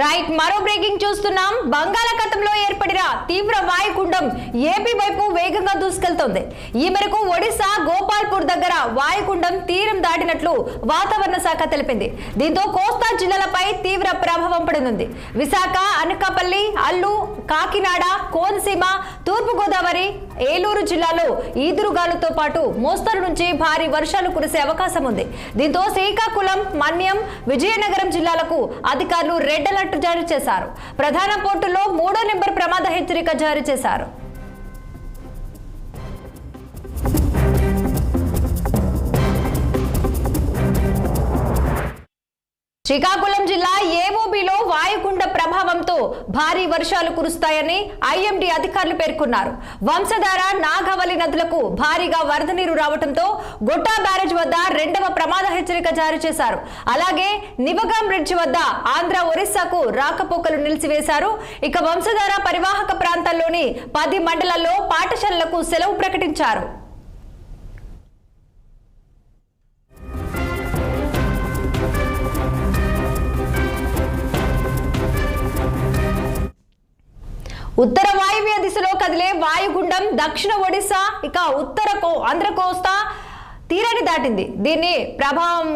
Right మరో breaking చూస్తున్నాం. బంగాళాఖాతంలో ఏర్పడిన తీవ్ర వాయుగుండం ఏపీ వైపు వేగంగా దూసుకెళ్తోంది. ఈ మేరకు ఒడిశా గోపాల్పూర్ దగ్గర వాయుగుండం తీరం దాటినట్లు వాతావరణ శాఖ తెలిపింది. దీంతో కోస్తా జిల్లాలపై తీవ్ర ప్రభావం పడనుంది. విశాఖ అనకాపల్లి అల్లు కాకినాడ కోనసీమ తూర్పుగోదావరి ఏలూరు జిల్లాలో ఈదురుగాలుతో పాటు మోస్తరు నుంచి భారీ వర్షాలు కురిసే అవకాశం ఉంది. దీంతో శ్రీకాకుళం మన్యం విజయనగరం జిల్లాలకు అధికారులు రెడ్ అలర్ట్ జారీ చేశారు. ప్రధాన పోర్టులో మూడో నెంబర్ ప్రమాద హెచ్చరిక జారీ చేశారు. శ్రీకాకుళం జిల్లా ఏఓబిలో వాయుగుండ ప్రభావంతో భారీ వర్షాలు కురుస్తాయని ఐఎండీ అధికారులు పేర్కొన్నారు. వంశధార నాగవల్లి నదులకు భారీగా వరద నీరు రావడంతో గొట్టా బ్యారేజ్ వద్ద రెండవ ప్రమాద హెచ్చరిక జారీ చేశారు. అలాగే నివగాం బ్రిడ్జ్ వద్ద ఆంధ్ర ఒరిస్సాకు రాకపోకలు నిలిచివేశారు. ఇక వంశధార పరివాహక ప్రాంతాల్లోని పది మండలాల్లో పాఠశాలలకు సెలవు ప్రకటించారు. ఉత్తర వాయువ్య దిశలో కదిలే వాయుగుండం దక్షిణ ఒడిశా ఇక ఉత్తర కో ఆంధ్ర కోస్తా తీరని దాటింది. దీన్ని ప్రభావం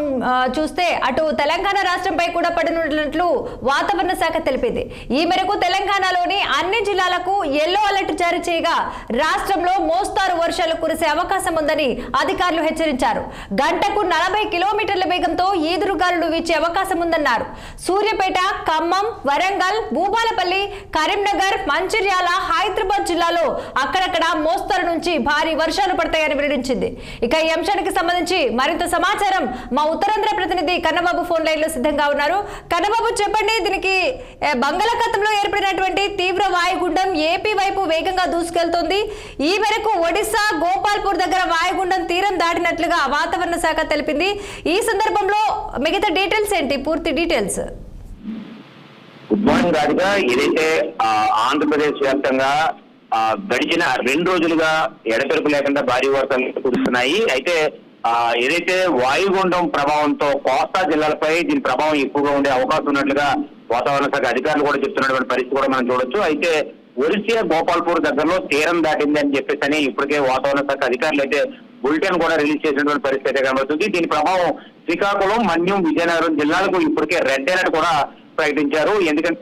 చూస్తే అటు తెలంగాణ రాష్ట్రంపై కూడా పడనున్నట్లు వాతావరణ శాఖ తెలిపింది. ఈ మేరకు తెలంగాణలోని అన్ని జిల్లాలకు ఎల్లో అలర్ట్ జారీ చేయగా రాష్ట్రంలో మోస్తారు వర్షాలు కురిసే అవకాశం ఉందని అధికారులు హెచ్చరించారు. గంటకు నలభై కిలోమీటర్ల వేగంతో ఈదురుగాలులు వీచే అవకాశం ఉందన్నారు. సూర్యాపేట ఖమ్మం వరంగల్ భూపాలపల్లి కరీంనగర్ మంచిర్యాల హైదరాబాద్ జిల్లాలో అక్కడక్కడ మోస్తరు నుంచి భారీ వర్షాలు పడతాయని వెల్లడించింది. ఇక ఈ అంశానికి సంబంధించి మరింత సమాచారం మా ఉత్తరాంధ్ర ప్రతినిధి కన్నబాబు ఫోన్ లైన్లో సిద్ధంగా ఉన్నారు. కన్నబాబు చెప్పండి? దీనికి బంగాళాఖాతంలో ఏర్పడినటువంటి తీవ్ర వాయుగుండం ఏపీ వైపు వేగంగా దూసుకెళ్తోంది. ఈ మేరకు ఒడిశా గోపాల్పూర్ దగ్గర వాయుగుండం తీరం దాటినట్లుగా వాతావరణ శాఖ తెలిపింది. ఈ సందర్భంలో మిగతా డీటెయిల్స్ ఏంటి? పూర్తి డీటెయిల్స్. గుడ్ మార్నింగ్ రాజుగా ఏదైతే ఆంధ్రప్రదేశ్ వ్యాప్తంగా గడిచిన రెండు రోజులుగా ఎడతెరుపు లేకుండా భారీ వర్షాలు కురుస్తున్నాయి. అయితే ఆ, ఏదైతే వాయుగుండం ప్రభావంతో కోస్తా జిల్లాలపై దీని ప్రభావం ఎక్కువగా ఉండే అవకాశం ఉన్నట్లుగా వాతావరణ శాఖ అధికారులు కూడా చెప్తున్నటువంటి పరిస్థితి కూడా మనం చూడొచ్చు. అయితే ఒరిస్సా గోపాల్పూర్ దగ్గరలో తీరం దాటింది అని చెప్పేసి అని ఇప్పటికే వాతావరణ శాఖ అధికారులు అయితే బులెటిన్ కూడా రిలీజ్ చేసినటువంటి పరిస్థితి అయితే కనబడుతుంది. దీని ప్రభావం శ్రీకాకుళం మన్యం విజయనగరం జిల్లాలకు ఇప్పటికే రెడ్ అలర్ట్ కూడా ప్రకటించారు. ఎందుకంటే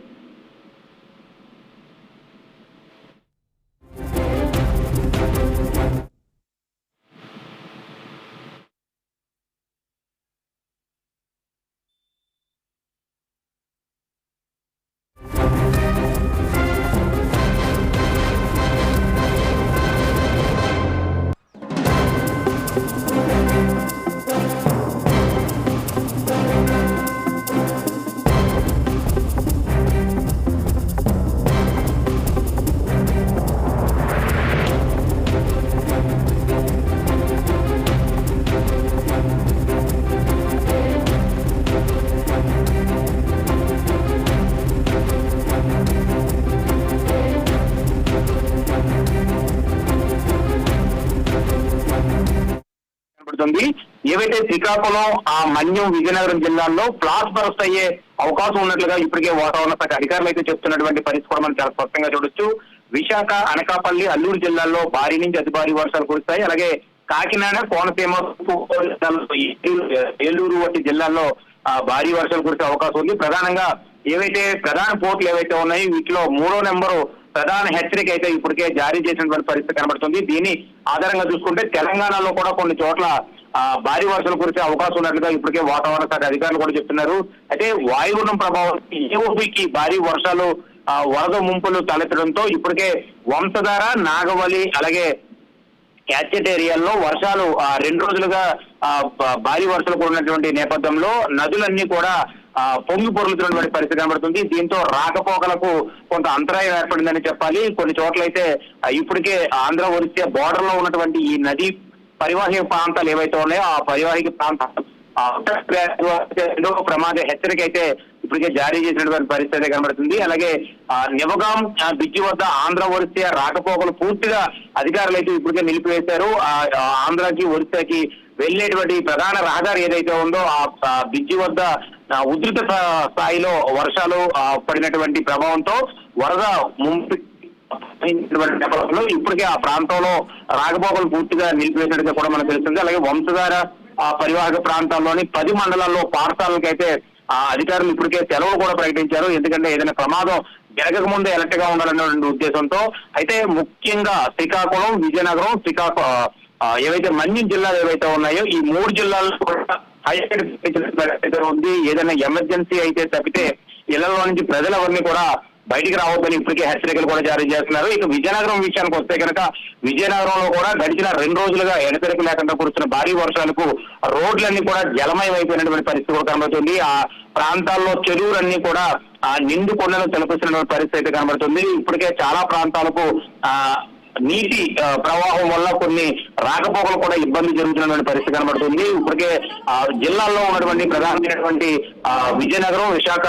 కనబడుతుంది ఏవైతే శ్రీకాకుళం ఆ మన్యం విజయనగరం జిల్లాల్లో ఫ్లాష్ బరస్ట్ అయ్యే అవకాశం ఉన్నట్లుగా ఇప్పటికే వాతావరణ శాఖ అధికారులు అయితే చెప్తున్నటువంటి పరిస్థితి కూడా మనం చాలా స్పష్టంగా చూడొచ్చు. విశాఖ అనకాపల్లి అల్లూరు జిల్లాల్లో భారీ నుంచి అతి భారీ వర్షాలు కురుస్తాయి. అలాగే కాకినాడ కోనసీమ ఏలూరు- వంటి జిల్లాల్లో భారీ వర్షాలు కురిసే అవకాశం ఉంది. ప్రధానంగా ఏవైతే ప్రధాన పోర్టులు ఏవైతే ఉన్నాయో వీటిలో మూడో నెంబరు ప్రధాన హెచ్చరిక అయితే ఇప్పటికే జారీ చేసినటువంటి పరిస్థితి కనబడుతుంది. దీని ఆధారంగా చూసుకుంటే తెలంగాణలో కూడా కొన్ని చోట్ల భారీ వర్షాలు కురిసే అవకాశం ఉన్నట్లుగా ఇప్పటికే వాతావరణ శాఖ అధికారులు కూడా చెప్తున్నారు. అయితే వాయుగుణం ప్రభావం ఏఓబికి భారీ వర్షాలు ఆ, వరద ముంపులు తలెత్తడంతో ఇప్పటికే వంశధార నాగవల్లి అలాగే క్యాచెట్ ఏరియాల్లో వర్షాలు ఆ, రెండు రోజులుగా భారీ వర్షాలు కూడినటువంటి నేపథ్యంలో నదులన్నీ కూడా పొంగి పొరులుతున్నటువంటి పరిస్థితి కనబడుతుంది. దీంతో రాకపోకలకు కొంత అంతరాయం ఏర్పడిందని చెప్పాలి. కొన్ని చోట్ల అయితే ఇప్పటికే ఆంధ్ర ఒరిస్సా బోర్డర్లో ఉన్నటువంటి ఈ నది పరివాహిక ప్రాంతాలు ఏవైతే ఉన్నాయో ఆ పరివాహిక ప్రాంతాలు ప్రమాద హెచ్చరిక అయితే ఇప్పటికే జారీ చేసినటువంటి పరిస్థితి కనబడుతుంది. అలాగే ఆ, నివగాం ఆ, వద్ద ఆంధ్ర ఒరిస్సా రాకపోకలు పూర్తిగా అధికారులు అయితే ఇప్పటికే నిలిపివేశారు. ఆ, ఆంధ్రాకి ఒరిస్సాకి వెళ్ళేటువంటి ప్రధాన రహదారి ఏదైతే ఉందో ఆ ఆ వద్ద ఉధృత స్థాయిలో వర్షాలు పడినటువంటి ప్రభావంతో వరద ముంపు నేపథ్యంలో ఇప్పటికే ఆ ప్రాంతంలో రాకపోకలు పూర్తిగా నిలిపివేసినట్టుగా కూడా మనకు తెలుస్తుంది. అలాగే వంశధార పరివాహక ప్రాంతాల్లోని పది మండలాల్లో పాఠశాలకైతే ఆ అధికారులు ఇప్పటికే సెలవులు కూడా ప్రకటించారు. ఎందుకంటే ఏదైనా ప్రమాదం జరగక ముందే ఎలర్ట్గా ఉండాలనే ఉద్దేశంతో అయితే ముఖ్యంగా శ్రీకాకుళం విజయనగరం శ్రీకాకుళం ఏవైతే మన్యం జిల్లాలు ఏవైతే ఉన్నాయో ఈ మూడు జిల్లాల్లో కూడా హైలైట్ ఉంది. ఏదైనా ఎమర్జెన్సీ అయితే తప్పితే ఇళ్ళలో నుంచి ప్రజలవన్నీ కూడా బయటికి రావద్దని ఇప్పటికే హెచ్చరికలు కూడా జారీ చేస్తున్నారు. ఇక విజయనగరం విషయానికి వస్తే కనుక విజయనగరంలో కూడా గడిచిన రెండు రోజులుగా ఎడతెరకు లేకుండా కురుస్తున్న భారీ వర్షాలకు రోడ్లన్నీ కూడా జలమయం అయిపోయినటువంటి పరిస్థితి కూడా కనబడుతుంది. ఆ ప్రాంతాల్లో చెరువులన్నీ కూడా ఆ నిండు కొండలు తలపిస్తున్నటువంటి పరిస్థితి అయితే కనబడుతుంది. ఇప్పటికే చాలా ప్రాంతాలకు ఆ నీటి ప్రవాహం వల్ల కొన్ని రాకపోకలు కూడా ఇబ్బంది జరుగుతున్నటువంటి పరిస్థితి కనబడుతుంది. ఇప్పటికే ఆ జిల్లాల్లో ఉన్నటువంటి ప్రధానమైనటువంటి ఆ, విజయనగరం విశాఖ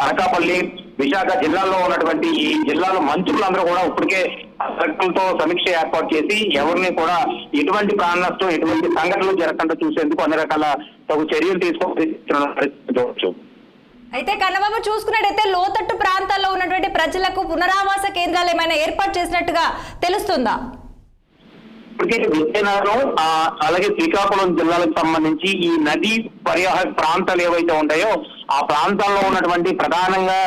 అరకాపల్లి అనకాపల్లి విశాఖ జిల్లాల్లో ఉన్నటువంటి ఈ జిల్లాలో మంత్రులందరూ కూడా ఇప్పటికే కలెక్టర్లతో సమీక్ష ఏర్పాటు చేసి ఎవరిని కూడా ఎటువంటి ప్రాణ నష్టం ఎటువంటి సంఘటనలు జరగకుండా చూసేందుకు అన్ని రకాల తగు చర్యలు చూడవచ్చు అయితే కన్నబాబు చూసుకున్నట్టయితే లోతట్టు ప్రాంతాల్లో ఉన్నటువంటి ప్రజలకు పునరావాస కేంద్రాలు ఏమైనా ఏర్పాటు చేసినట్టుగా తెలుస్తుందా? ఇప్పటికే విజయనగరం అలాగే శ్రీకాకుళం జిల్లాలకు సంబంధించి ఈ నదీ పరివాహక ప్రాంతాలు ఏవైతే ఉంటాయో ఆ ప్రాంతాల్లో ఉన్నటువంటి ప్రధానంగా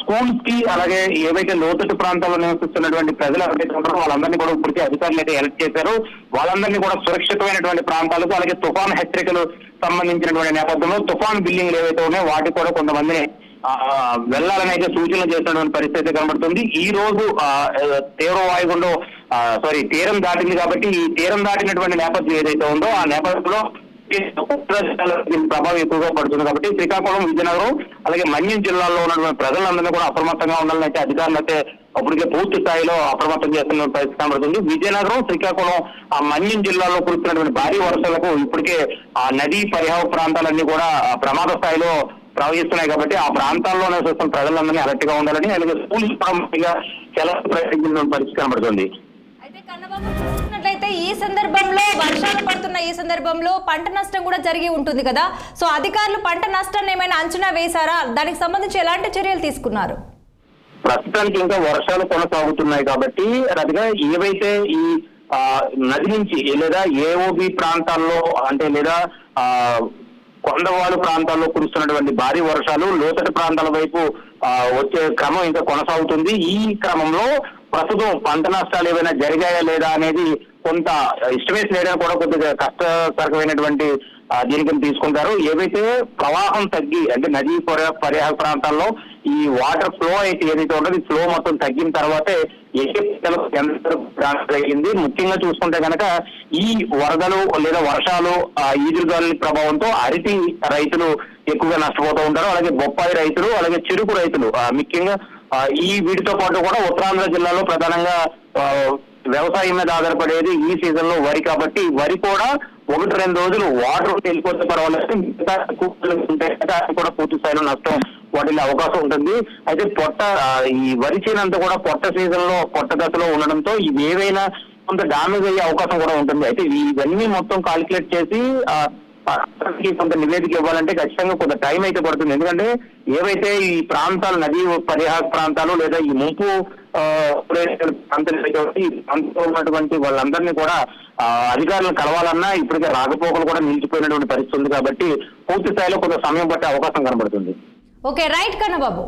స్కూల్స్కి అలాగే ఏవైతే లోతట్టు ప్రాంతాల్లో నివసిస్తున్నటువంటి ప్రజలు ఎవరైతే ఉన్నారో వాళ్ళందరినీ కూడా ఇప్పటికే అధికారులు అయితే ఎలక్ట్ చేశారు. వాళ్ళందరినీ కూడా సురక్షితమైనటువంటి ప్రాంతాలకు అలాగే తుఫాన్ హెచ్చరికలు సంబంధించినటువంటి నేపథ్యంలో తుఫాన్ బిల్డింగ్లు ఏవైతే ఉన్నాయో వాటికి కూడా కొంతమందిని వెళ్ళాలని అయితే సూచనలు చేస్తున్నటువంటి పరిస్థితి కనబడుతుంది. ఈ రోజు తీవ్ర వాయుగుండం సారీ తీరం దాటింది కాబట్టి ఈ తీరం దాటినటువంటి నేపథ్యం ఏదైతే ఉందో ఆ నేపథ్యంలో ప్రభావం ఎక్కువగా పడుతుంది కాబట్టి శ్రీకాకుళం విజయనగరం అలాగే మన్యం జిల్లాలో ఉన్నటువంటి ప్రజలందరినీ కూడా అప్రమత్తంగా ఉండాలని అయితే అధికారులు అయితే అప్పటికే పూర్తి స్థాయిలో అప్రమత్తం చేస్తున్న పరిస్థితి కనబడుతుంది. విజయనగరం శ్రీకాకుళం ఆ మన్యం జిల్లాలో కురుస్తున్నటువంటి భారీ వర్షాలకు ఇప్పటికే ఆ నదీ పరిహార ప్రాంతాలన్నీ కూడా ప్రమాద స్థాయిలో ప్రవహిస్తున్నాయి కాబట్టి ఆ ప్రాంతాల్లోనే నివసిస్తున్న ప్రజలందరినీ అలర్ట్గా ఉండాలని అలాగే స్కూల్స్ పరంగా సెలవు ప్రకటించిన పరిస్థితి కనబడుతుంది. అయితే ఈ సందర్భంలో వర్షాలు పడుతున్న ఈ సందర్భంలో పంట నష్టం కూడా జరిగి ఉంటుంది కదా. సో అధికారులు పంట నష్టాన్ని ఏమైనా అంచనా వేశారా? దానికి సంబంధించి ఎలాంటి చర్యలు తీసుకున్నారు? ప్రస్తుతానికి ఇంకా వర్షాలు కొనసాగుతున్నాయి కాబట్టి అదిగా ఏవైతే ఈ నది నుంచి లేదా ఏఓబి ప్రాంతాల్లో అంటే లేదా ఆ కొండవాడు ప్రాంతాల్లో కురుస్తున్నటువంటి భారీ వర్షాలు లోతటి ప్రాంతాల వైపు ఆ, వచ్చే క్రమం ఇంకా కొనసాగుతుంది. ఈ క్రమంలో ప్రస్తుతం పంట నష్టాలు ఏమైనా జరిగాయా లేదా అనేది కొంత ఎస్టిమేషన్ వేయడం కూడా కొద్దిగా కష్టతరకమైనటువంటి ఆ, దీనికి తీసుకుంటారు. ఏవైతే ప్రవాహం తగ్గి అంటే నదీ పర్యా ప్రాంతాల్లో ఈ వాటర్ ఫ్లో అయితే ఏదైతే ఉంటుందో ఈ ఫ్లో మొత్తం తగ్గిన తర్వాతే ఏ జరిగింది. ముఖ్యంగా చూసుకుంటే కనుక ఈ వరదలు లేదా వర్షాలు ఆ ఈదురుగాలి ప్రభావంతో అరటి రైతులు ఎక్కువగా నష్టపోతూ ఉంటారు. అలాగే బొప్పాయి రైతులు అలాగే చెరుకు రైతులు. ముఖ్యంగా ఈ వీటితో పాటు కూడా ఉత్తరాంధ్ర జిల్లాలో ప్రధానంగా వ్యవసాయం మీద ఆధారపడేది ఈ సీజన్లో వరి కాబట్టి వరి కూడా ఒకటి రెండు రోజులు వాటర్ వెళ్ళిపోతే పర్వాలేదు. మిగతా కూడా పూర్తి స్థాయిలో నష్టం వాటిల్లే అవకాశం ఉంటుంది. అయితే పొట్ట ఈ వరి చేనంతా కూడా పొట్ట సీజన్లో పొట్ట దశలో ఉండడంతో ఇవి ఏవైనా కొంత డామేజ్ అయ్యే అవకాశం కూడా ఉంటుంది. అయితే ఇవన్నీ మొత్తం కాలిక్యులేట్ చేసి కొంత నివేదిక ఇవ్వాలంటే ఖచ్చితంగా కొంత టైం అయితే పడుతుంది. ఎందుకంటే ఏవైతే ఈ ప్రాంతాలు నదీ పరిహార ప్రాంతాలు లేదా ఈ ముంపు అంతతో ఉన్నటువంటి వాళ్ళందరినీ కూడా అధికారులను కలవాలన్నా ఇప్పటికే రాకపోకలు కూడా నిలిచిపోయినటువంటి పరిస్థితి ఉంది కాబట్టి పూర్తి స్థాయిలో కొంత సమయం పట్టే అవకాశం కనబడుతుంది. Okay right Kannababu.